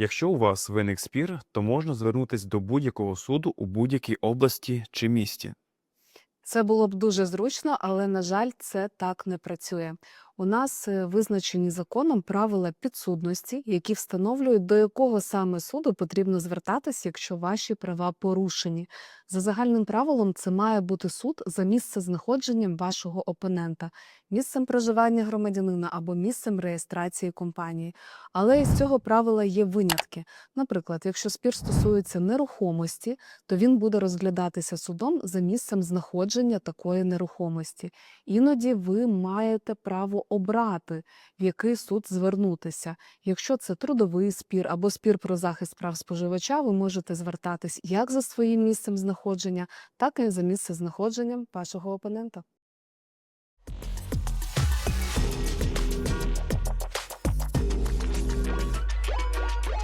Якщо у вас виник спір, то можна звернутися до будь-якого суду у будь-якій області чи місті. Це було б дуже зручно, але, на жаль, це так не працює. У нас е, визначені законом правила підсудності, які встановлюють, до якого саме суду потрібно звертатись, якщо ваші права порушені. За загальним правилом, це має бути суд за місце знаходженням вашого опонента, місцем проживання громадянина або місцем реєстрації компанії. Але із цього правила є винятки. Наприклад, якщо спір стосується нерухомості, то він буде розглядатися судом за місцем знаходження такої нерухомості. Іноді ви маєте право обрати, в який суд звернутися. Якщо це трудовий спір або спір про захист прав споживача, ви можете звертатись як за своїм місцем знаходження, так і за місце знаходження вашого опонента.